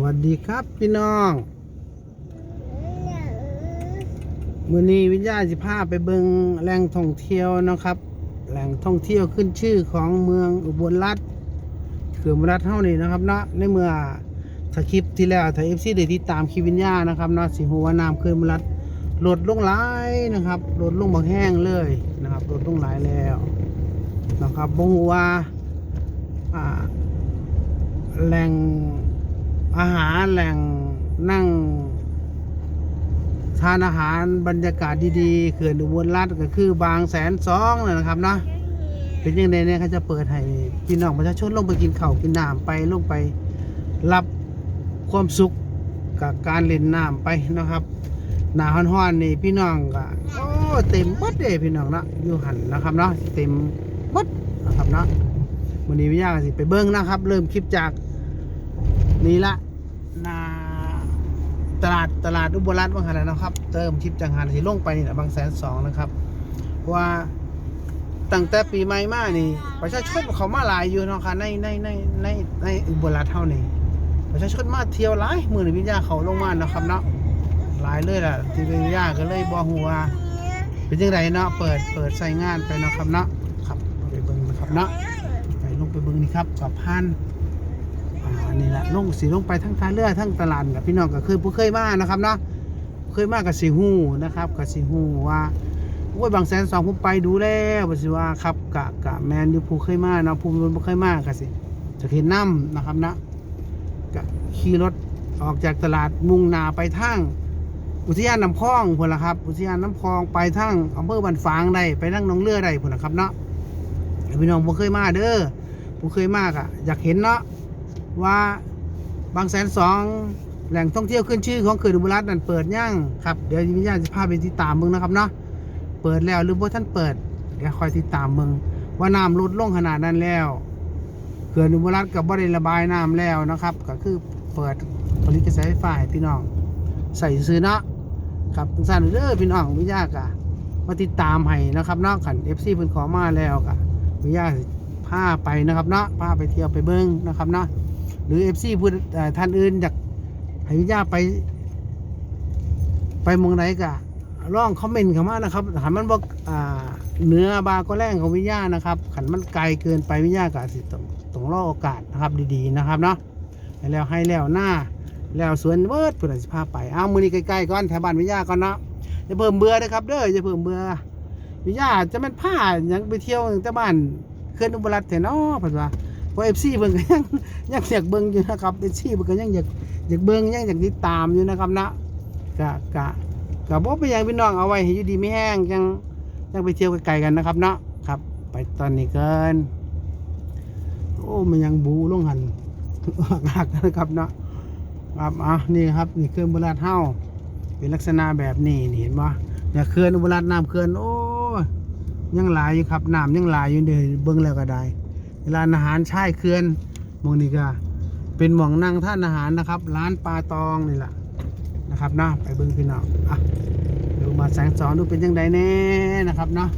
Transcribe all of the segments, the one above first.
วัสดีครับพี่น้อง มือนี้วิญญาณสิพาไปเบิงแหล่งท่องเที่ยวนะครับ แหล่งท่องเที่ยวขึ้นชื่อของเมืองอุบลรัฐเขื่อนลรัฐเท่านี้นะครับเนาะในเมื่อสคริปที่แล้วถ้าเอฟซีได้ติดตามคลิปวิญญาณนะครับเนาะสิหัวน้ำขื่อนอุบลรัฐลดลงหลายนะครับลดลงบางแห้งเลยนะครับลดลงหลายแล้วนะครับบ่ฮู้ว่าอ่าแหล่ง อาหารแหล่งนั่ง ทานอาหารบรรยากาศดีๆเขื่อนอุบลรัฐก็คือบางแสนสองนั่นนะครับเนาะเป็นยังไงเนี่ยเขาจะเปิดให้พี่น้องประชาชนลงไปกินข้าวกินน้ำไปลงไปรับความสุขกับการเล่นน้ำไปนะครับหนาฮ้อนๆนี่พี่น้องก็โอ้เต็มหมดเลยพี่น้องเนาะอยู่หันนะครับเนาะเต็มหมดนะครับเนาะวันนี้วิทยาก็สิไปเบิ้งนะครับ เริ่มคลิปจาก นี่ละนาตลาดตลาดอุบลรัฐบางขนาดนะครับ เติมคลิปจังหันสิลงไปนี่นะบางแสนสองนะครับ ว่าตั้งแต่ปีใหม่มานี่ ประชาชนเขามาหลายอยู่นะค่ะในในในในในอุบลรัฐเท่านี้ประชาชนมาเที่ยวหลายมือในวิทยาเขาลงมานะครับเนาะหลายเลยล่ะที่วิทยาก็เลยบอหัวเป็นยังไงเนาะเปิดเปิดใส่งานไปนะครับเนาะครับไปเบิ้งนะครับเนาะไปลงไปเบิ่งนี่ครับกับพัน อ่านี่แหละลงสีลงไปทั้งท่าเรือทั้งตลาดกับพี่น้องก็เคยผู้เคยมานะครับเนาะเคยมากับสีหูนะครับกับสีหูว่าโอ้ยบางแสนสองผมไปดูแล้วว่าสิว่าครับกะกะแมนอยู่ผู้เคยมาเนาะผู้บ่เคยมาก็สิจะเห็นน้ำนะครับนะกะขี่รถออกจากตลาดมุ่งหนาไปทางอุทยานน้ำคลองพุ่นละครับ อุทยานน้ำคลองไปทางอำเภอบันฟางได้ไปนั่งหนองเรือได้พุ่นละครับเนาะพี่น้องผมเคยมาเด้อผมเคยมากอะอยากเห็นเนาะ ว่าบางแสนสองแหล่งท่องเที่ยวขึ้นชื่อของเขื่อนอุบลรัฐนั่นเปิดย่างครับเดี๋ยววิญญาณจะพาไปติดตามมึงนะครับเนาะเปิดแล้วหรือว่าท่านเปิดเดี๋ยวคอยติดตามมึงว่าน้ำลดลงขนาดนั้นแล้วเขื่อนอุบลรัฐกับบริระบายน้ำแล้วนะครับ ก็คือเปิดผลิตกระแสไฟฟ้าให้พี่น้องใส่ซื้อเนาะครับสั่นเด้อพี่น้องวิญญาณกะมาติดตามให้นะครับเนาะขันเอฟซีเพิ่นขอมาแล้วกะวิญญาณพาไปนะครับเนาะพาไปเที่ยวไปเบิ้งนะครับเนาะ หรือเอฟซีพูดเอ่อท่านอื่นอยากให้วิญญาไป ไปเมองไหนกะร่องคอมเมนต์เข้ามานะครับขันมันบอกอ่าเหนือบาก็แรงของวิญญานะครับขันมันไกลเกินไปวิญญากะสิต้องต้องรอโอกาสนะครับดีๆนะครับเนาะให้แล้วให้แล้วหน้าแล้วสวนเบิร์ดเพื่อสิพาไปเอามือนี้ใกล้ๆก่อนแถวบ้านวิญญาก่อนเนาะอย่าเพิ่มเบื่อนะครับ เด้ออย่าเพิ่มเบื่อวิญญาจะมันผ้ายังไปเที่ยวตั้งแต่บ้านเคลื่อนอุบลรัฐแถนอเพิ่นว่า เพราะเอฟซีเพิ่นก็ยังยังอยากเบิ่งอยู่นะครับเอฟซีเพิ่นก็ยังอยากอยากเบิ่งยังอยากติดตามอยู่นะครับนะกะกะกะบ่ไปยังพี่น้องเอาไว้ให้อยู่ดีไม่แห้งจังจังไปเที่ยวไกลๆกันนะครับเนาะครับ ไปตอนนี้เกินโอ้มันยังบูลงหันหักนะครับเนาะครับอะนี่ครับนี่เครื่องโบราณเฮาเป็นลักษณะแบบนี้นี่เห็นบ่เนี่ยเคลื่อนอุบลรัฐน้ำเคลื่อนโอ้ยยังหลายอยู่ครับน้ำยังหลายอยู่เดี๋ยวเบิ่งแล้วก็ได้ เวลาอาหารชายเคลื่อนมองนี้ก็เป็นหม่องนั่งท่านอาหารนะครับ ร้านปลาตองนี่แหละนะครับเนาะไปเบิ่งพี่น้องอะดูมาแสงสอนดูเป็นยังไงแน่นะครับเนาะ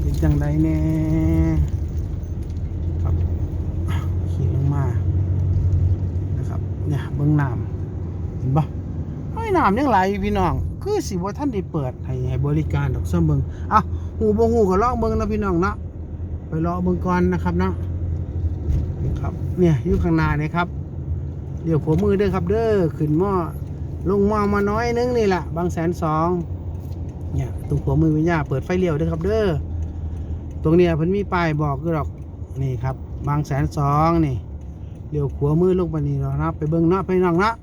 เป็นยังไงแน่ครับขี่ลงมานะครับเนี่ยเบิ่งน้ำเห็นปะไอ้น้ำยังไหลพี่น้องคือสิว่าท่านได้เปิดให้ให้บริการดอกซ่อมเบิงอะหูบ่หูก็ลองเบิงนะพี่น้องเนาะ ไปรอเบิงก่อนนะครับเนาะครับเนี่ยอยู่ข้างหน้าเนี่ยครับ เดี๋ยวหัวมือเด้อครับ เด้อขึ้นหม้อลงหม้อมาน้อยนึงนี่แหละบางแสนสองเนี่ยตรงหัวมือวิญญาเปิดไฟเลี้ยวเด้อครับ เด้อตรงเนี้ยเพิ่นมีป้ายบอกอยู่ดอกนี่ครับ บางแสนสองนี่เลี้ยวขัวมือลงไปนี่เนานะไปเบิ่งนาะไปน้องนาะ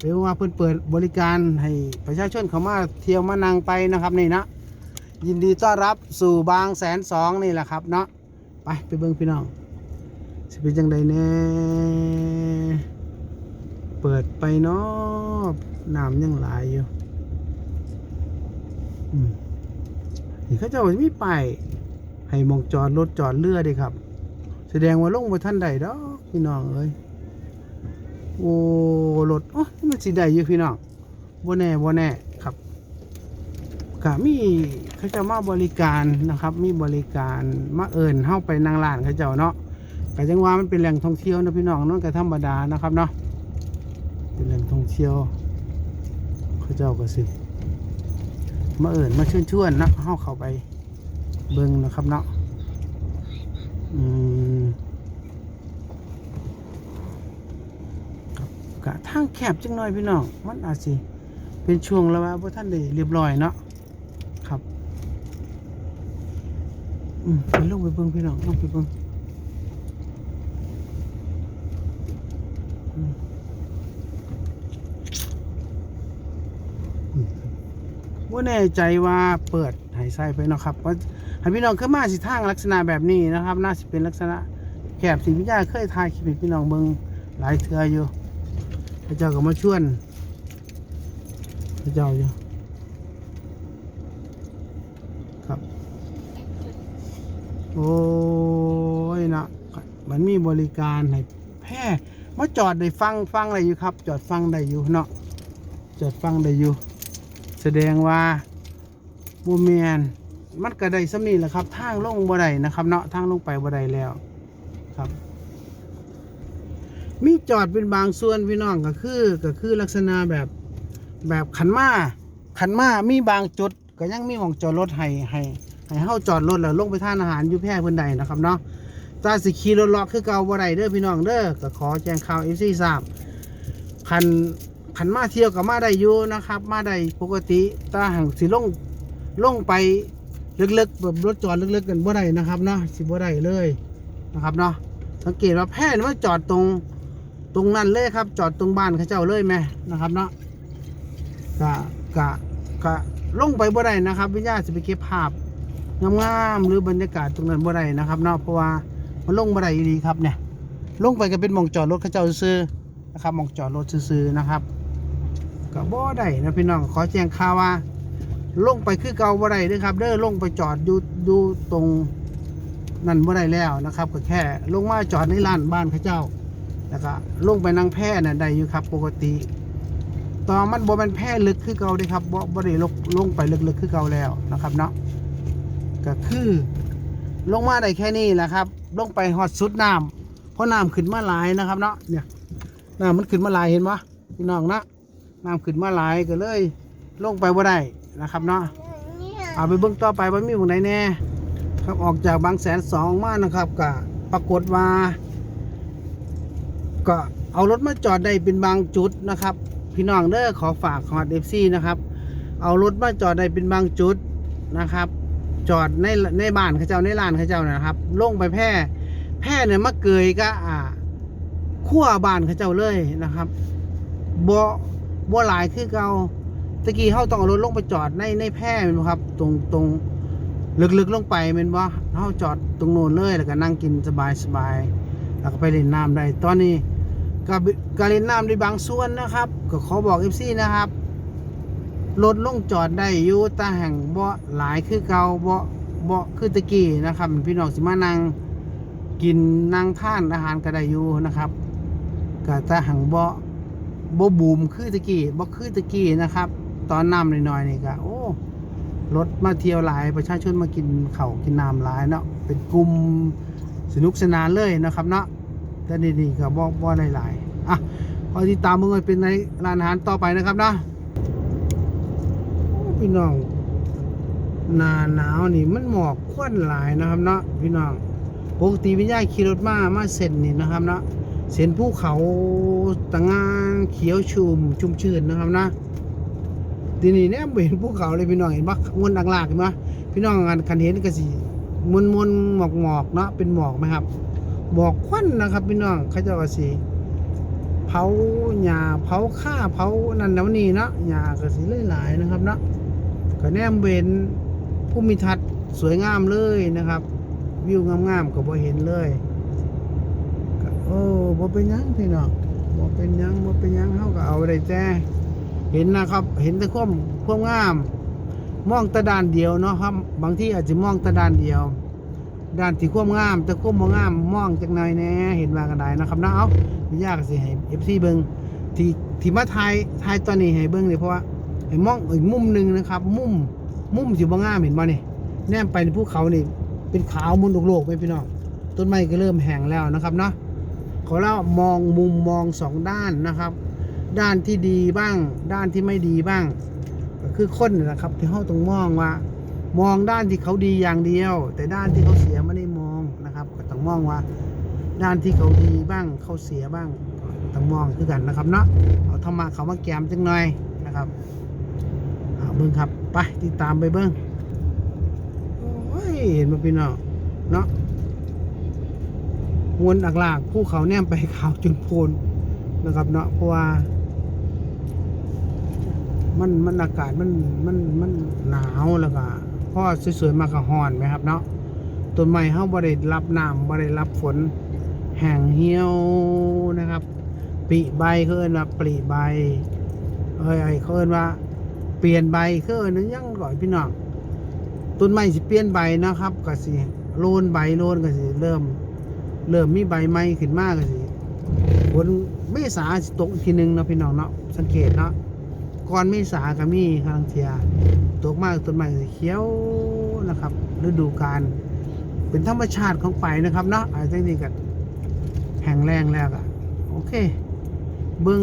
หรือว่าเพิ่นเปิดบริการให้ประชาชนเขามาเที่ยวมานั่งไปนะครับนี่นะยินดีต้อนรับสู่บางแสนสองนี่แหละครับเนาะ ไปไปเบิ่งพี่น้องสิเป็นจังใดแน่เปิดไปเนาะน้ำยังหลายอยู่อืมนี่เขาเจะมีป้ายให้มองจอดรถจอดเรือด้ครับ แสดงว่าลงมาท่านใดดอกพี่น้องเอ้ยโอ้รถโอ้ยมันสิได้อยู่พี่น้องบ่แน่บ่แน่ ก็มีเขาเจะมาบริการนะครับ มีบริการมาเอิญเข้าไปนางร้านเขาเจ้าเนาะก็จังว่ามันเป็นแหล่งท่องเที่ยวนะพี่น้องเนาะก็ธรรมดานะครับเนาะเป็นแหล่งท่องเที่ยวเขาเจ้าก็สิมาเอิ่นมาชวนชวนนะเฮาเข้าไปเบิ่งนะครับเนาะอืมครับกะทางแคบจังหน่อยพี่น้องมันอาจสิเป็นช่วงแล้วว่าบ่ท่านได้เรียบร้อยเนาะครับ อืมไปลงไปเบิ่งพี่น้องลงไปเบิ่งว่าแน่ใจว่าเปิดหายไส้ไปเนาะครับว่าห้พี่น้องขึ้นมาสิทางลักษณะแบบนี้นะครับ น่าจะเป็นลักษณะแคบสีพิจาเคยทายคลิปพี่น้องเบิ่งหลายเทื่ออยู่พระเจ้าก็มาชวนพระเจ้าอยู่ครับ โอ้ยนะมันมีบริการให้แพร่มาจอดได้ฟังฟังได้อยู่ครับ จอดฟังได้อยู่เนาะจอดฟังได้อยู่ แสดงว่าบูเมียนมันก็ได้สำนีแหละครับ ทางลงบ่ได้นะครับ เนาะทางลงไปบ่ได้แล้วครับ มีจอดเป็นบางส่วนพี่น้องก็คือก็คือลักษณะแบบแบบขันมาขันมามีบางจุด ก็ยังมีหมองจอดรถให้ให้ ให้เฮาจอดรถแล้วลงไปทานอาหารอยู่แพร่เพิ่นใดนะครับเนาะตาสิขี่รถเลาะคือเก่าบ่ได้เด้อพี่น้องเด้อก็ขอแจ้งข่าว FC ทราบคันขันมาเที่ยวกับมาได้อยู่นะครับ มาได้ปกติตาหังสิลงลงไปลึกๆแบบรถจอดลึกๆกันบ่ได้นะครับเนาะสิบ่ได้เลยนะครับเนาะสังเกตว่าแพร่มันจอดตรงตรงนั้นเลยครับ จอดตรงบ้านเขาเจ้าเลยไหมนะครับเนาะกะกะกะลงไปบ่ได้นะครับวิญญาณสิไปเก็บภาพ งามๆหรือบรรยากาศตรงนั้นบ่ได้นะครับเนาะเพราะว่ามันลงบ่ได้อยู่ดีครับเนี่ยลงไปก็เป็นมองจอดรถเขาเจ้าซื้อนะครับมองจอดรถซื้อนะครับก็บ่ได้นะพี่น้องขอแจ้งข่าวว่า ลงไปคือเก่าบ่ได้เด้อครับ เด้อลงไปจอดอยู่อยู่ตรงนั่นบ่ได้แล้วนะครับ ก็แค่ลงมาจอดในลานบ้านเขาเจ้าแล้วก็ลงไปนั่งแพร่น่ะได้อยู่ครับ ปกติต่อมันบ่ม่นแพร่ลึกคือเก่าเด้ครับบ่บ่ได้ลงลงไปลึกๆคือเก่าแล้วนะครับเนาะ ก็คือ ลงมาได้แค่นี้แหละครับ ลงไปฮอดสุดน้ำเพราะน้ำขึ้นมาหลายนะครับเนาะเนี่ยน้ำมันขึ้นมาหลายเห็นปะพี่น้องนะน้ำขึ้นมาหลายก็เลย ลงไปบ่ได้นะครับเนาะเอาไปเบิ่งต่อไปว่ามีหมองไหนแน่ครับออกจากบางแสนสองมานะครับก็ปรากฏว่า ก็เอารถมาจอดได้เป็นบางจุดนะครับ พี่น้องเด้อขอฝากขอดเอฟซีนะครับ เอารถมาจอดได้เป็นบางจุดนะครับ จอดในในบ้านเขาเจ้าในลานเขาเจ้านะครับ ลงไปแพร่แพร่เนี่ยมาเกยก็อ่าขั้วบ้านเขาเจ้าเลยนะครับบ่บ่หลายคือเกาตะกี้เขาต้องเอารถลงไปจอดในในแพร่แม่นครับ ตรงตรงลึกๆลงไปแม่นบ่เขาจอดตรงโน้นเลยแล้วก็นั่งกินสบายสบายแล้วก็ไปเล่นน้ำได้ตอนนี้ก็ก็เล่นน้ำได้บางส่วนนะครับ ก็ขอบอก FC นะครับ รถลงจอดได้อยู่ต่แห่งเบ่หลายคือเก่าบ่บ่คือตะกี้นะครับพี่น้องสิมานั่งกินนั่งท่านอาหารก็ได้อยู่นะครับก็แต่แห่งเบ่บ่บูมคือตะกี้บ่คือตะกี้นะครับ ตอนน้ำน้อยๆนี่ก็โอ้รถมาเที่ยวหลายประชาชนมากินเข้ากินน้ำหลายเนาะเป็นกลุ่มสนุกสนานเลยนะครับเนาะแต่นี่ๆก็บ่บ่หลายๆอะพอที่ตามมึงเป็นในร้านอาหารต่อไปนะครับเนาะ พี่น้องหนาหนาวนี่มันหมอกควันหลายนะครับเนาะพี่น้องปกติวิญญาขี่รถมามาเส้นนี่นะครับเนาะเส้นภูเขาตะงานเขียวชุ่มชุ่มชื่นนะครับนะทีนี้เนี่ยเห็นภูเขาเลยพี่น้องเห็นปะมวนดังลากเห็นปะพี่น้องอันคันเห็นก็สิมวนมวนหมอกหมอกเนาะเป็นหมอกไหมครับหมอกควันนะครับ พี่น้องเขาจะว่าสิเผาหญ้าเผาข้าเผานั่นแล้วนี่เนาะหญ้าก็สิหลายๆนะครับเนาะ ก็แนมเวนผู้มีทัศน์สวยงามเลยนะครับ วิวงามๆก็บ่เห็นเลยโอ้บ่เป็นยังพี่น้องบ่เป็นยังบ่เป็นยังเฮาก็เอาได้แต่เห็นนะครับ เห็นแต่ความความงาม มองต่ด้านเดียวเนาะครับ บางที่อาจจะมองต่ด้านเดียว ด้านที่ความงาม แต่ความบ่งามมองจากไหนแน่เห็นว่ากันได้นะครับนาะเอาไม่ยากสิให้ FC เบิ่งที่ที่มาถ่ายถ่ายตอนนี้ให้เบิ่งนี่เพราะว่า ให้มองอีกมุมหนึ่งนะครับ มุมมุมสิบ่งามเห็นบ่นี่แนมไปในภูเขานี่เป็นขาวมุนโลกๆไปพี่น้องต้นไม้ก็เริ่มแห้งแล้วนะครับเนาะขอเล่ามองมุมมองสองด้านนะครับ ด้านที่ดีบ้าง ด้านที่ไม่ดีบ้าง ก็คือคนนะครับ ที่เขาต้องมองว่า มองด้านที่เขาดีอย่างเดียว แต่ด้านที่เขาเสียไม่ได้มองนะครับ ก็ต้องมองว่า ด้านที่เขาดีบ้างเขาเสียบ้างต้องมองคือกันนะครับเนาะเอาธรรมะเขามาแกมจังหน่อยนะครับ เบิ้งครับไปติดตามไปเบิ้งโอ้ยเห็นมาพี่น้องเนาะวนอักลากภูเขาแนมไปเขาจนโพนนะครับเนาะเพราะว่า มันมันอากาศมันมันมันหนาวแล้วก็พอสวยๆมากก็ฮ้อนไหมครับเนาะต้นไม้เฮาบ่ได้รับน้ำบ่ได้รับฝนแห้งเหี่ยวนะครับปริใบเขาเอิ้นว่าปริใบเอ้ยไอเขาเอิ้นว่า เปลี่ยนใบเขาเอิ้นยังก่อนพี่น้องต้นไม้สิเปลี่ยนใบนะครับก็สิโลนใบโลนก็สิเริ่ม เริ่มมีใบใหม่ขึ้นมาก็สิฝนเมษาสิตกอีกทีหนึงนะพี่น้องเนาะสังเกตเนาะก่อนเมษาก็มีครังเทียตกมากต้นไม้สิเขียวนะครับฤดูกาลเป็นธรรมชาติของไปนะครับเนาะอาจจะนี่ก็แห้งแรงแล้วก็โอเค เบิ่ง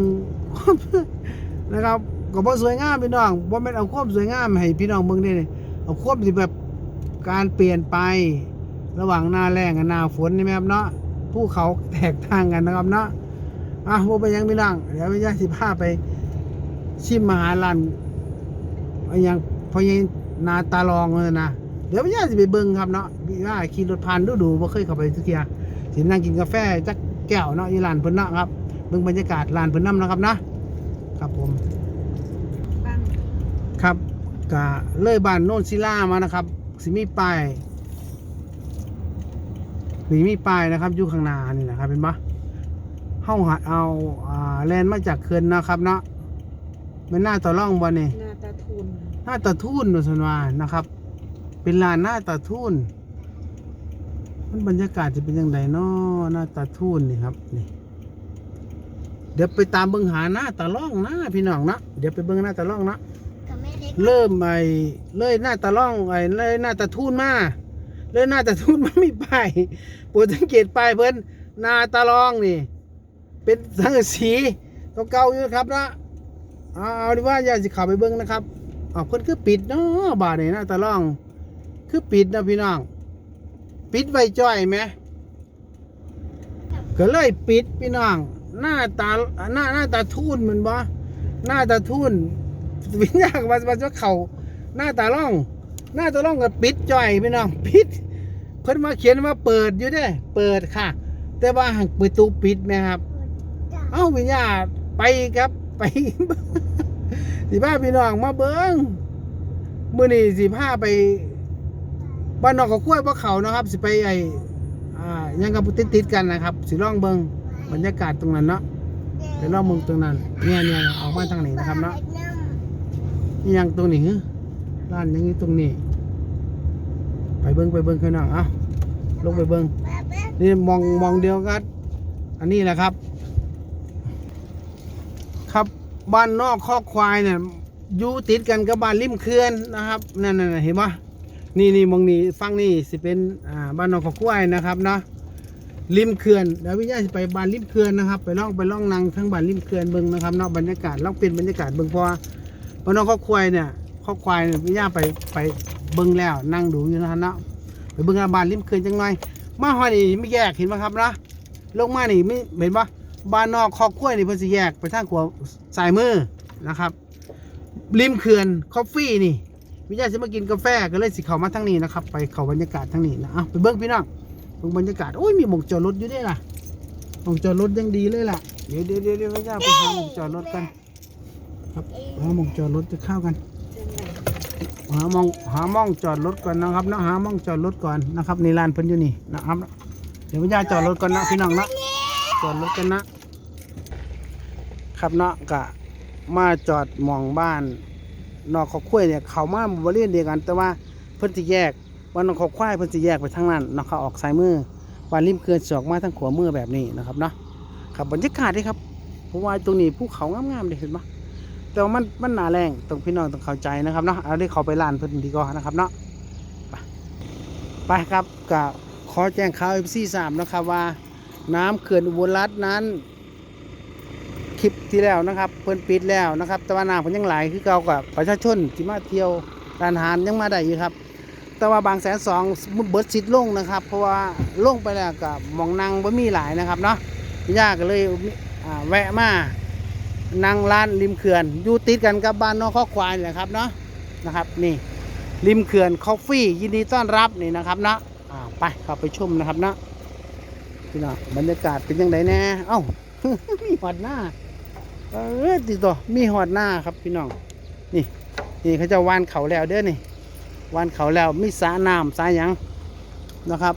นะครับ ก็บ่สวยงามพี่น้องบ่แม่นเอาความสวยงามให้พี่น้องเบิ่งได้นี่เอาความที่แบบการเปลี่ยนไประหว่างหน้าแล้งกับหน้าฝนนี่แม่ครับเนาะภูเขาแตกต่างกันนะครับเนาะอะบ่ไปยังพี่น้องเดี๋ยวพี่ย่าสิพาไปชิมมหาลันอยังพอยังนาตาลองเลยนะเดี๋ยวพี่ย่าสิไปเบิ่งครับเนาะพี่ย่าขี่รถผ่านดูดูบ่เคยเข้าไปทุกเทียสินั่งกินกาแฟจักแก้วเนาะอีร้านเพิ่นเนาะครับเบิ่งบรรยากาศร้านเพิ่นนำนะครับนะครับผม กะเลยบ้านโน่นศิลามานะครับสิมีป้ายนี่มีป้ายนะครับอยู่ข้างหน้านี่นะครับเป็นปะเฮาหัดเอาอ่าแลนมาจากเขื่อนนะครับเนาะแม่นหน้าต่อร่องบ่นี่นาตาทุนหน้าตาทุ่นสนว่านะครับ เป็นลานหน้าตาทุ่นมันบรรยากาศจะเป็นยังไงเนาะหน้าตาทุ่นนี่ครับนี่เดี๋ยวไปตามเบิ้งหาหน้าตาล่องนะพี่น้องนะเดี๋ยวไปเบิ้งหน้าตาล่องนะกับแม่ เริ่มไอ้เลยหน้าตาล่องไอ้เลยหน้าตาทุ่นมาเลยหน้าตาทุ่นมามีป้ายโปรดสังเกตไปเพิ่นหน้าตาล่องนี่ เป็นสังกะสีเก่าๆอยู่ครับนะเอาเอาดีว่าอย่าสิขับไปเบิ้งนะครับเอ๋อเพิ่นคือปิดเนาะบาดนี่หน้าตาล่อง คือปิดนะพี่น้องปิดไว้จ้อยไหมก็เลยปิดพี่น้องหน้าตาหน้าหน้าตาทุ่นแมันบ่หน้าตาทุ่น วิญญาณมันมันจะเข่าหน้าตาล่อง หน้าตาล่องก็ปิดจ่อยพี่น้องปิดเพิ่นมาเขียนว่าเปิดอยู่เด้เปิดค่ะ แต่ว่าหักประตูปิดไหมครับ เอ้าวิญญาณไปครับไปสิพาพี่น้องมาเบิ้งมื้อนี้สิพาไปบ้านนอกกับกล้วยบ่เขานะครับ สิไปไอ้อ่ายังกับติดติดๆกันนะครับ สิลองเบิ้งบรรยากาศตรงนั้นเนาะไปลองเบิ่งตรงนั้นเนี่ยเนี่ยออกมาทางนี้นะครับเนาะนี่ ยังตรงนี้ร้านยังอยู่ตรงนี้ ไปเบิ้งไปเบิ้งข้างนอกเอ้าลงไปเบิ้งนี่มองมองเดียวกันอันนี้แหละครับ ครับบ้านนอกคอกควายเนี่ยอยู่ติดกันกับบ้านริมเขื่อนนะครับนั่นน่ะเห็นปะนี่นี่มองนี่ฟังนี่สิเป็นอ่าบ้านนอกคอกควายนะครับเนาะริมเขื่อนแล้ววิญญาณสิไปบ้านริมเขื่อนนะครับ ไปล่องไปล่องนังทั้งบ้านริมเขื่อนเบิ้งนะครับเนาะบรรยากาศล่องเป็นบรรยากาศเบิ้งพราะว่า พอน้องข้อควายเนี่ยข้อควายเนี่ยพี่ย่าไปไปเบิ้งแล้วนั่งดูอยู่นะฮะเนาะไปเบิ้งอาบานริมเขื่อนจังหน่อยมาหอยนี่ไม่แยกเห็นไหมครับนะลงมานี่ไม่เห็นปะบ้านนอกข้อควายนี่เพิ่นสิแยกไปทางขวาสายมือนะครับริมเขื่อนคอฟฟี่นี่พี่ย่าจะมากินกาแฟก็เลยสิเข้ามาทางนี้นะครับ ไปเข้าบรรยากาศทางนี้นะเอาไปเบิ้งพี่น้องเบิ้งบรรยากาศโอ้ยมีหมองจอดรถอยู่ด้วยล่ะหมองจอดรถยังดีเลยล่ะเดี๋ยวเดี๋ยวเดี๋ยวไม่ย่าไปหาหมงจอดรถกัน ครับหามองจอดรถจะเข้ากันหามองหามองจอดรถก่อนนะครับนะหามองจอดรถก่อนนะครับในลานเพิ่นอยู่นี่นะครับเดี๋ยวพี่ยาจอดรถก่อนนะพี่น้องนะจอดรถกันนะครับเนาะกะมาจอดมองบ้านนอกเขาคุ้ยเนี่ยเขามาบริเวณเดียวกัน แต่ว่าเพิ่นสิแยกวันนอกเขาควายเพิ่นสิแยกไปทางนั้นนาะเขาออกซ้ายมือวันริมเขื่อนสอกมาทางขวามือแบบนี้นะครับเนาะครับบรรยากาศด้ครับเพราะว่าตรงนี้ภูเขางามๆเลยเห็นปะ แต่ว่ามันมันหนาแรงต้องพี่น้องต้องเข้าใจนะครับเนาะเอาได้เขาไปลานเพิ่นดีกว่านะครับเนาะไปไปครับกับขอแจ้งข่าวเอฟซีสามนะครับว่า น้ำเขื่อนอุบลรัฐนั้น คลิปที่แล้วนะครับ เพิ่นปิดแล้วนะครับ แต่ว่าน้ำเพิ่นยังไหลคือเก่ากับประชาชนที่มาเที่ยวร้านอาหารยังมาได้อยู่ครับ แต่ว่าบางแสนสองเบิดสิทธิ์ลงนะครับ เพราะว่าลงไปแล้วกับมองนั่งบ่มีหลายนะครับเนาะยากก็เลยแวะมา นั่งร้านริมเขื่อนอยู่ติดกันกับบ้านน้องข้อควายนี่แหละครับเนาะนะครับนี่ริมเขื่อนคอฟฟี่ยินดีต้อนรับนี่นะครับเนาะไปเข้าไปชมนะครับเนาะพี่น้องบรรยากาศเป็นยังไงแน่เอ้ามีหอดหน้าเออติดต่อมีหอดหน้าครับพี่น้องนี่นี่เขาจะวานเขาแล้วเด้อนี่วันเขาแล้วมีสระน้ำสระหยังนะครับ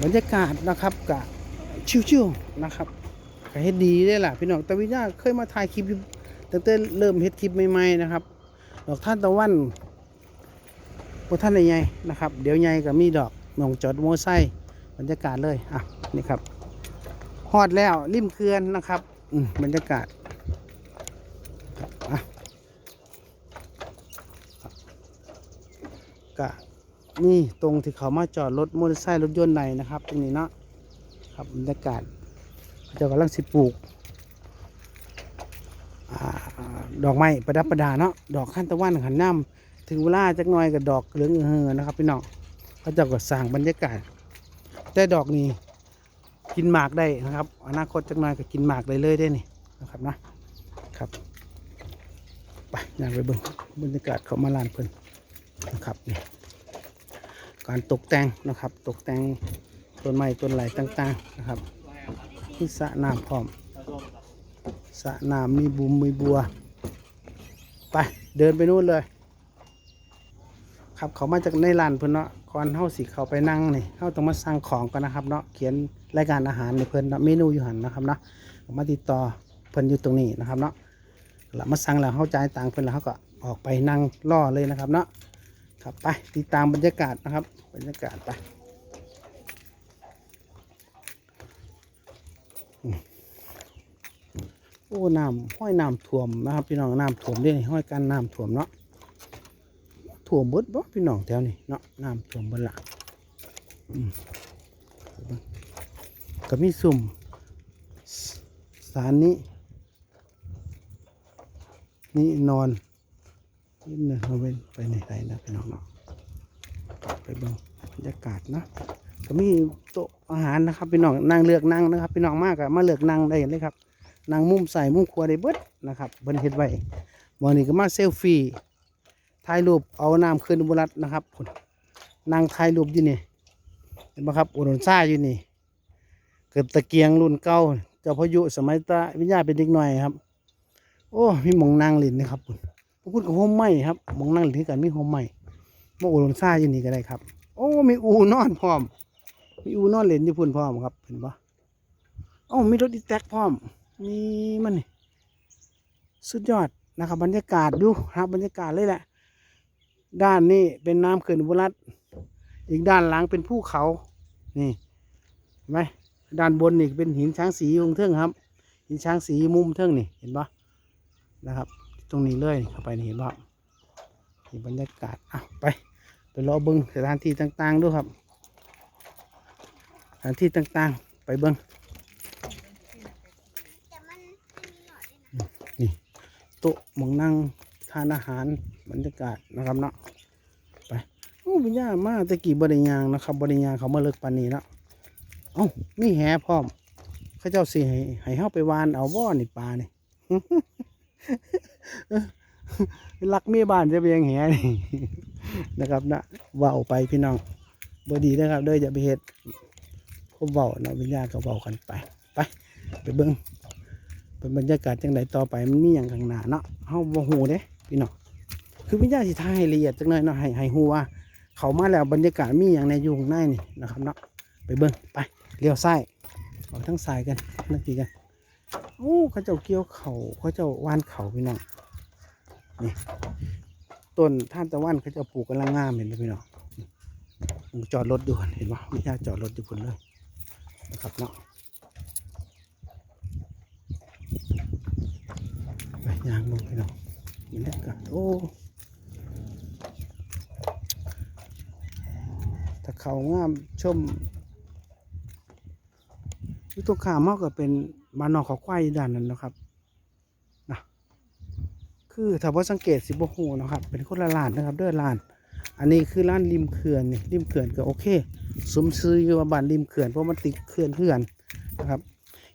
บรรยากาศนะครับกะ ชิวๆนะครับก็เฮ็ดดีได้ล่ะพี่น้องตะวิญญาเคยมาถ่ายคลิปตั้งแต่เริ่มเฮ็ดคลิปใหม่ๆนะครับดอกท่านตะวันพวกท่านใหญ่นะครับ เดี๋ยวใหญ่ก็มีดอกหนองจอดโมไซบรรยากาศเลยอะนี่ครับฮอดแล้วริมเขื่อนนะครับอืมบรรยากาศอะกะนี่ตรงที่เขามาจอดรถมอเตอร์ไซค์รถยนต์ในนะครับ ตรงนี้เนาะ ครับบรรยากาศเขาจะกำลังสิปลูกอดอกไม้ประดับประดาเนาะดอกขั้นตะวันขันน้ำถึงเวลาจักหน่อยกับดอกเหลืองเฮือนะครับพี่น้องเขาจะก็สร้างบรรยากาศแต่ดอกนี้กินหมากได้นะครับ อนาคตจักหน่อยก็กินหมากได้เลยได้นี่นะครับนะครับไปอยากไปเบิ่งบรรยากาศเขามาลานเพิ่นนะครับนี่การตกแต่งนะครับตกแต่ง ต้นไม้ต้นไหลต่างๆนะครับที่สระน้ำพร้อมสระน้ำมีบุมมีบัว ไปเดินไปนู่นเลย ครับเขามาจากในร้านเพิ่นเนาะก่อนเฮาสิเขาไปนั่งนี่เฮาต้องมาสั่งของก่อนนะครับเนาะเขียนรายการอาหารในเพิ่นเนาะเมนูอยู่หันนะครับเนาะมาติดต่อเพิ่นอยู่ตรงนี้นะครับเนาะแล้วมาสั่งแล้วเฮาใจต่างเพิ่นแล้วเฮาก็ออกไปนั่งรอเลยนะครับเนาะครับไปติดตามบรรยากาศนะครับบรรยากาศไปอืม โอ้น้ำห้อยน้ำท่วมนะครับ พี่น้องน้ำท่วมด้วยนี่ห้อยกันน้ำท่วมเนาะท่วมเบิดบ่พี่น้องแถวนี้เนาะน้ำท่วมเบิดละอืมก็มีสุ่มสารนี้ นี่นอนนิดหนึงเอาไปไปในไรนะพี่น้องเนาะไปเบิ่งบรรยากาศนะ ก็มีโต๊ะอาหารนะครับพี่น้องนั่งเลือกนั่งนะครับพี่น้องมากอะมาเลือกนั่งได้เลยครับนั่งมุมใส่มุมครัวได้เบิดนะครับเบิ่นเฮ็ดไว้บอนี้ก็มาเซลฟี่ถ่ายรูปเอาน้ำขึ้นอุบลรัตน์นะครับพุ่นนั่งถ่ายรูปอยู่นี่เห็นไหมครับอุดมซ่าอยู่นี่เกือบตะเกียงรุ่นเก่าเจ้าพายุสมัยตาวิญญาเป็นเด็กหน่อยครับ โอ้มีหมองนั่งเลินนะครับพุ่นพวกคุณกับโฮมไม้ครับมองนั่งที่กันมีโฮมไม้มาอูลนซ่าอยู่นี่ก็ได้ครับ โอ้มีอูนอนพร้อม มีอูนอนเล่นอยู่พุ่นพร้อมครับเห็นปะโอ้มีรถอีแท็กพร้อมมีมันนี่สุดยอดนะครับ บรรยากาศดูครับบรรยากาศเลยแหละ ด้านนี้เป็นน้ำเขื่อนอุบลรัตน์อีกด้านหลังเป็นภูเขานี่เห็นไหมด้านบนนี่เป็นหินช้างสีอยู่เทิงครับ หินช้างสีมุมเทิงนี่เห็นปะนะครับ ตรงนี้เลยเข้าไปนี่เห็นบ่นี่บรรยากาศอะไปไปรอเบิ้งสถานที่ต่าง ๆด้วยครับ ถานที่ต่างๆ ไปเบิ้งนี่โต๊ะมองนั่งทานอาหารบรรยากาศนะครับเนาะไปโอ้วิญญามาตะกี้บริยางนะครับบริยางเขามาเลิกปานนี้แล้วเอ้ามีแหพร้อมเขาเจ้าสิให้ให้เฮาไปวานเอาบ่อนี่ปลานี่รักเมียบ้านจะเป็นยังไงนี่นะครับนะเว้าไปพี่น้องบดีนะครับเด้ออย่าไปเฮ็ด เขาเว้าเนาะวิญญาณเขาเว้ากันไปไปไปเบิ่งเป็นบรรยากาศจังไดต่อไปมันมีอย่างข้างหน้าเนาะเฮาบ่ฮู้เด้พี่น้องคือวิญญาณสิทายละเอียดจังหน่อยเนาะให้ให้ฮู้ว่า เขามาแล้วบรรยากาศมีอย่างในอยู่ข้างในนี่นะครับเนาะไปเบิ่งไปเลี้ยวซ้ายออกทั้งซ้ายกันนักกีกันโอ้เขาเจ้าเกี่ยวเขาเขาเจ้าว่านเขาพี่น้องนี่ต้นท่านตะวันเขาเจ้าปลูกกำลังงามเห็นไหมพี่น้องจอดรถอยู่หั่นเห็นปะไม่ใช่จอดรถอยู่คนเลย นะครับเนาะไปยางลงพี่น้องบรรยากาศโอ้ถ้าเขางามชมอยู่ตรงข้ามเฮาก็เป็นบานนอกเขาควายด้านนั้นนะครับนะคือถ้าบ่สังเกตสิบ่ฮู้นะครับ เป็นคนละร้านนะครับเด้อร้าน อันนี้คือร้านริมเขื่อนนี่ริมเขื่อนก็โอเคสมซื้ออยู่ว่าบ้านริมเขื่อนเพราะมันติดเขื่อนเขื่อนนะครับ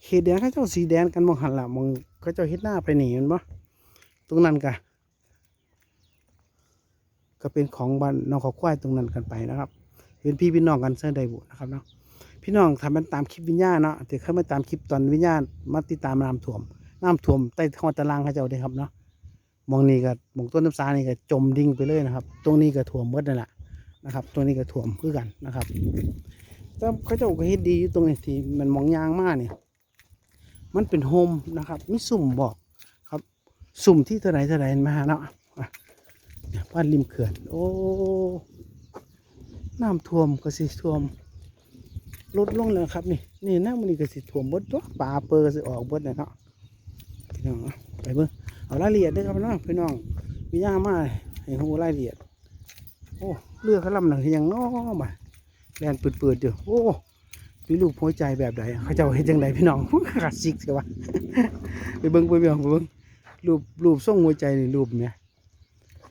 เขตแดนเขาเจ้าสีแดนกันมองหันละมองเขาเจ้าเฮ็ดหน้าไปหนีมันบ่ตรงนั้นก็ก็เป็นของบ้านน้องเขาควายตรงนั้นกันไปนะครับเป็นพี่พี่น้องกันเสื้อใดบุนะครับเนาะพี่น้องทำมันตามคลิปวิญญาณเนาะแต่เขามาตามคลิปตอนวิญญาณมาติดตามน้ำท่วมน้ำท่วมใต้ท้องตารางเขาเจ้าได้ครับเนาะ มองนี่ก็มองต้นน้ำสานี่ก็จมดิ่งไปเลยนะครับ ตรงนี้ก็ท่วมหมดนั่นแหละนะครับตัวนี้ก็ถ่วมคือกันนะครับแต่เขาเจ้าก็เฮ็ดดีอยู่ตรงนี้ที่มันมองยางมากเนี่ยมันเป็นโฮมนะครับมีสุ่มบอกครับ สุ่มที่เท่าไรเท่าไรมาเนาะอะเนี่ยบ้านริมเขื่อน โอ้น้ำท่วมก็สิท่วมลดลงแล้วครับนี่นี่น้ำมันนี่ก็สิท่วมเบดตัวปลาเปอร์สิออกเบดเลยเนาะพี่น้องเอาไปเบิ่ง เอารายละเอียดด้วยครับเนาะพี่น้องมีย่ามาให้หูรายละเอียด โอ้เรือเขาลำหนังยังน้อมาแลนปืดๆอยู่โอ้มีรูปหัวใจแบบใดเขาเจ้าเห็นจังไดพี่น้องขาดซิกเสียวะไปเบิ้งไปเบิ้งไปเบิ้งรูปรูปทรงหัวใจในรูปเนี่ย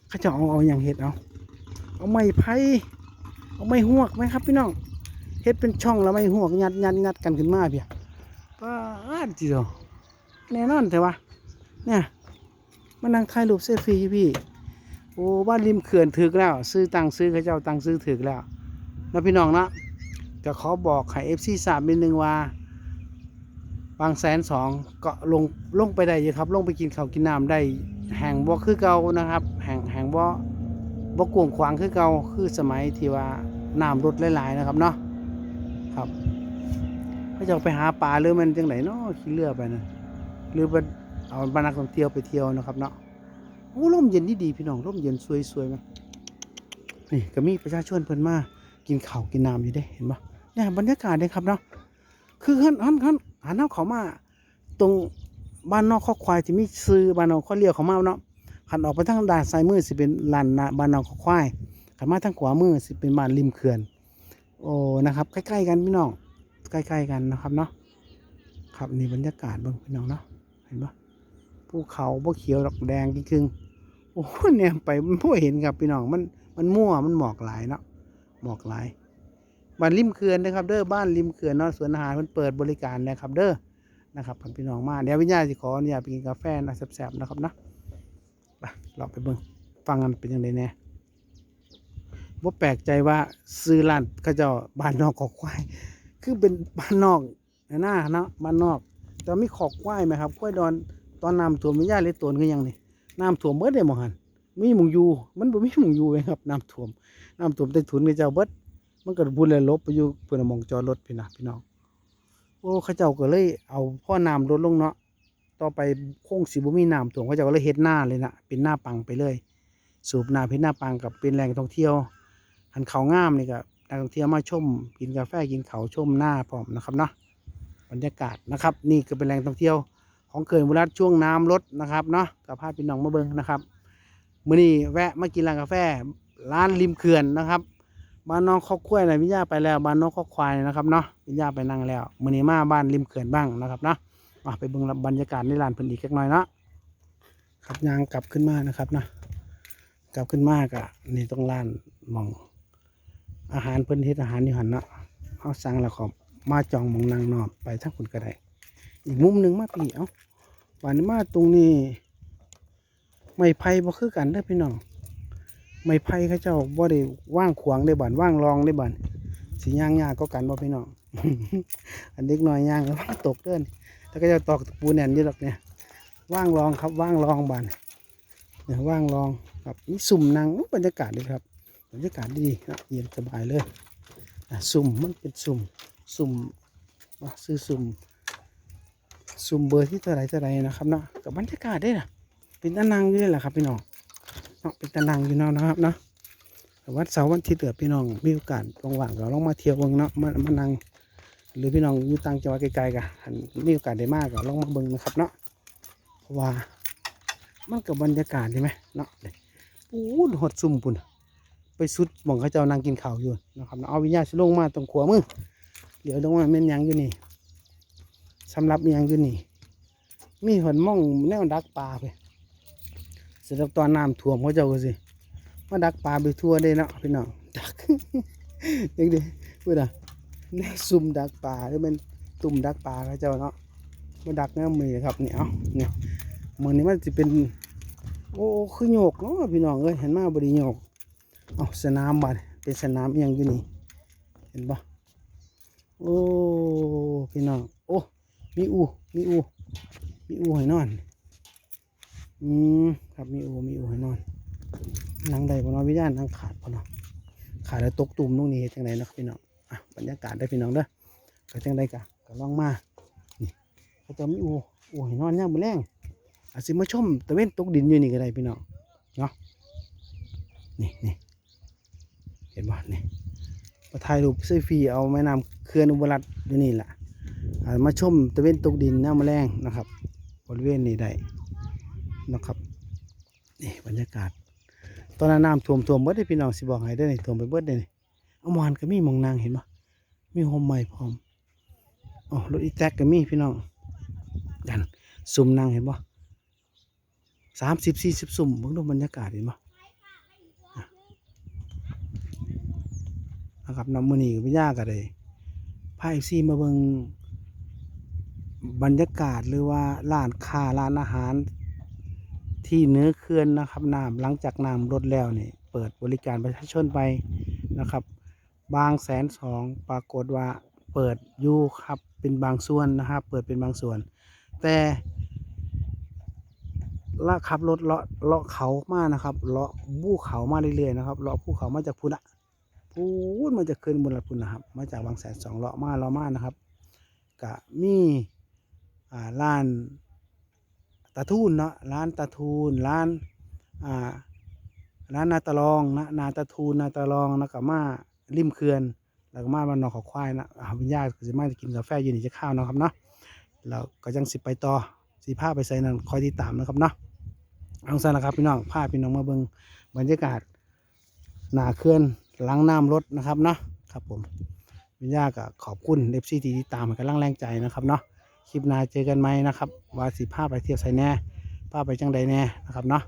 เขาจ้าเอาเอาอย่างเห็ดเอาเอาไม้ไผ่เอาไม้หวกไหมครับพี่น้องเฮ็ดเป็นช่องแล้วไม้หวกยัดยัดยัดกันขึ้นมาเพียป้าดจีเดียวแน่นอนแต่ว่าเนี่ย มานั่งถ่ายรูปเซลฟี่พี่ โอ้บ้านริมเขื่อนถึกแล้ว ซื้อตังซื้อเขาเจ้าตังซื้อถึกแล้วนะพี่น้องนะจะขอบอกให้เอฟซีสามนิดนึงว่า บางแสนสองก็ลงลงไปได้อยู่ครับ ลงไปกินข้าวกินน้ำได้แห่งบ่คือเก่านะครับ แห่งแห่งบ่บ่กวงขวางคือเก่าคือสมัยที่ว่าน้ำลดหลายๆนะครับเนาะครับเขาจะไปหาปลาหรือมันจังไหนเนาะขี่เรือไปนะหรือว่า เอาบรรนักท่องเที่ยวไปเที่ยวนะครับเนาะโอ้ร่มเย็นดีๆพี่น้องร่มเย็นสวยๆมั้ยนี่ก็มีประชาชนเพิ่นมากินข้าวกินน้ำอยู่เด้เห็นปะเนี่ยบรรยากาศเด้ครับเนาะคือหันหันหันหันเอาเขามาตรงบ้านนอกข้อควายที่มีซื้อบ้านนอกข้อเลี้ยวเขามาเนาะขันออกไปทางด้านซ้ายมือสิเป็นลานนาบ้านนอกข้อควายขันมาทางขวามือสิเป็นบ้านริมเขื่อน โอ้นะครับใกล้ๆกันพี่น้องใกล้ๆกันนะครับเนาะครับนี่บรรยากาศบิ่งพี่น้องเนาะเห็นปะ ภูเขาบ่เขียวดอกแดงจริงๆโอ้โหแนมไปมันพ่เห็นครับพี่น้องมันมันมั่วมันหมอกหลายเนาะหมอกหลายบ้านริมเขื่อนนะครับ เด้อบ้านริมเขื่อนเนาะสวนอาหารมันเปิดบริการนะครับ เด้อนะครับพี่น้องมาเดี๋ยววิญญาณสิขออนุญาตไปกินกาแฟนะแซ่บๆนะครับนะไปเราไปเบิ่งฟังกันเป็นยังไงแน่ว่าแปลกใจว่าซื้อร้านเขาเจ้าบ้านนอกขอกควายคือเป็นบ้านนอกหน้าเนาะบ้านนอกแต่ไมีขอกควายไหมครับควายดอน ตอนน้ำท่วมวิญญาณเลยตนคือหยังนี่น้ำท่วมเบิดได้หมหันมีหมองอยู่มันบ่มีหมองอยู่เลยครับน้ำท่วมน้ำท่วมใต้ถุนกระเจ้าเบิดมันก็บุญเลยลบไปอยู่เพื่อนมองจอรถพี่นะพี่น้องโอ้เขาเจ้าก็เลยเอาพ่อน้ำลดลงเนาะต่อไปคงสิบ่มีน้ำท่วมเขาเจ้าก็เลยเฮ็ดหน้าเลยนะเป็นหน้าปังไปเลย สูบน้ำเป็นหน้าปังกับเป็นแหล่งท่องเที่ยว หันเขางามนี่ก็นักท่องเที่ยวมาชมกินกาแฟกินเขาชมหน้าพร้อมนะครับเนาะบรรยากาศนะครับ นี่ก็เป็นแหล่งท่องเที่ยว ของเขื่อนบุรีรัตช่วงน้ำลดนะครับเนาะกับพาพี่น้องมาเบิงนะครับมื้อนี้แวะมากินร้านกาแฟร้านริมเขื่อนนะครับบ้านน้องข้าวกล้วยนะวิญญาไปแล้วบ้านน้องข้าวควายนะครับเนาะวิญญาไปนั่งแล้วมื้อนี้มาบ้านริมเขื่อนบ้างนะครับเนาะมาไปเบิ่งบรรยากาศในร้านเพิ่นอีกสักหน่อยเนาะครับยางกลับขึ้นมานะครับเนาะกลับขึ้นมากะนี่ต้องร้านมองอาหารเพิ่นเฮ็ดอาหารอยู่หันเนาะเฮาสั่งแล้วก็มาจองมองนั่งนอนไปทั้งคุณก็ได้อีกมุมหนึ่งมาพี่เอ้า บานมาตรงนี้ ไม้ไผ่บ่คือกันเด้อพี่น้องไม้ไผ่เขาเจ้าบ่ได้ว่างขวางได้บานว่างรองได้บานสิย่างยากก็กันบ่พี่น้องอันเด็กน้อยย่างแล้วตกเด้อนแล้วก็จะตอกปูแน่นอยู่ดอกเนี่ยว่างรองครับว่างรองบานเนี่ยว่างรองครับนี่สุ่มนางบรรยากาศดีครับบรรยากาศดีนะเย็นสบายเลยสุ่มมันเป็นสุ่มสุ่มอะซื้อสุ่ม ซุมเบอร์ที่เท่าไหรเท่าไหรนะครับเนาะกับบรรยากาศได้ล่ะ เป็นตะนังอยู่เลยแหละครับพี่น้องเนาะเป็นตะนังอยู่เนาะนะครับเนาะวันเสาร์วันอาที่เหลือพี่น้องมีโอกาสว่างๆก็ลองมาเที่ยวเบิ่งเนาะมามานั่งหรือพี่น้องอยู่ต่างจังหวัดไกลๆกันมีโอกาสได้มากก็ลองมาเบิ่งนะครับเนาะเพราะว่ามันกับบรรยากาศใช่ไหมเนาะปูนหดซุ่มปุ่นไปสุดหมองเขาเจ้านั่งกินข้าวอยู่นะครับเอาวิญญาณสิลงมาตรงขวามือเดี๋ยวลงมาเม่นยังอยู่นี่ สำหรับอิหยังอยู่นี่ มีหนม่องแนวดักปลาไปสำหรับตอนน้ำท่วมเขาเจ้าก็สิมาดักปลาไปทั่วได้เนาะพี่น้องดักเด็กๆพูดอะแนวซุ่มดักปลาหรือเป็นตุ่มดักปลาเขาเจ้าเนาะมาดักแนวมือครับเนี่ยเอาเนี่ยมือนี้มันจะเป็น โอ้คือโยกเนาะพี่น้องเอ้ยเห็นมาบริโยกเอาสนามบัดเป็นสนามอิหยังอยู่นี่เห็นปะโอ้พี่น้องโอ้ มีอู มีอู มีอูให้นอน อืมครับมีอู มีอูให้นอนนังได้ปะเนาะวิญญาณนังขาดปะเนาะขาดแล้วตกตุ่มตรงนี้จังไดเนะพี่น้องอะบรรยากาศได้พี่น้องเด้อก็จังไดกะก็ลองมา นี่เขาเจะมีอู อูให้นอนย่ามมื้อแรงอาจสิมาชมตะเวนตกดินอยู่นี่ก็ได้พี่น้องเนาะนี่นี่เห็นบ่นี่มาถ่ายรูปเซฟี่เอาแม่น้ำเขื่อนอุบลรัตน์อยู่นี่แหละ มาชมตะเวนตกดินน้ำแมลงนะครับ บริเวณนี้ได้นะครับนี่บรรยากาศ ตอนนั้นน้ำท่วมท่วมเบิดเลยพี่น้องสิบอกให้ได้อนี่ท่วมไปเบิดเลยนี่อามานก็มีมองนางเห็นบ่มีโฮมใหม่พร้อมอ๋อรถอีแท็กก็มีพี่น้องกันซุ่มนางเห็นบ่สามสิบสี่สิบสุ่มเบิ่งดูบรรยากาศเห็นปะอะนะครับน้ำมันนี่ก็ไม่ยากกันเลยพายซีมาเบิ่ง บรรยากาศหรือว่าร้านค้าร้านอาหาร ที่เนื้อเขื่อนนะครับน้ำหลังจากน้ำลดแล้วนี่เปิดบริการประชาชนไปนะครับ บางแสนสองปรากฏว่าเปิดอยู่ครับเป็นบางส่วนนะครับ เปิดเป็นบางส่วน แต่ลากขับรถเลาะเลาะเขามานะครับเลาะบู้เขามาเรื่อยๆนะครับเลาะภูเขามาจากพุนะพูนมาจากเขื่อนบุรีพุนนะครับ มาจากบางแสนสองเลาะมาเลาะมานะครับกะมี่ ร้านตาทูนเนาะร้านตาทูนร้านอ่าร้านนาตะลองนะนาตาทูนนาตะลองนะกับมาริมเขื่อนแล้วก็มาบ้านนอกขาควายนะอ่าวิญญาณก็จะมากินกาแฟยู่นี่จะข้าวเนาะครับเนาะเราก็จังสิไปต่อสีผ้าไปใส่นั่นคอยติดตามนะครับเนาะเอาซะนะครับพี่น้องพาพี่น้องมาเบิ่งบรรยากาศหนาเคลื่อนล้างน้ำรถนะครับเนาะครับผมวิญญาก็ขอบคุณเอฟซีที่ติดตามให้กำลังแรงใจนะครับเนาะ คลิปหน้าเจอกันไหมนะครับ ว่าสิพาไปเที่ยวไซแน่พาไปจังใดแน่นะครับเนาะ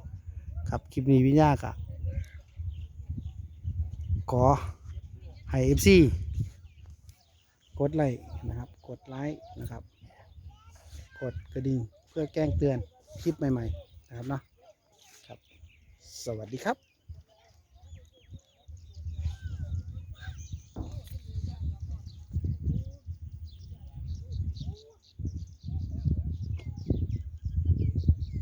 ครับคลิปนี้วิญญาก็ขอให้เอฟซีกดไลค์นะครับ กดไลค์นะครับ กดกระดิ่งเพื่อแจ้งเตือนคลิปใหม่ ๆ นะครับเนาะครับ สวัสดีครับ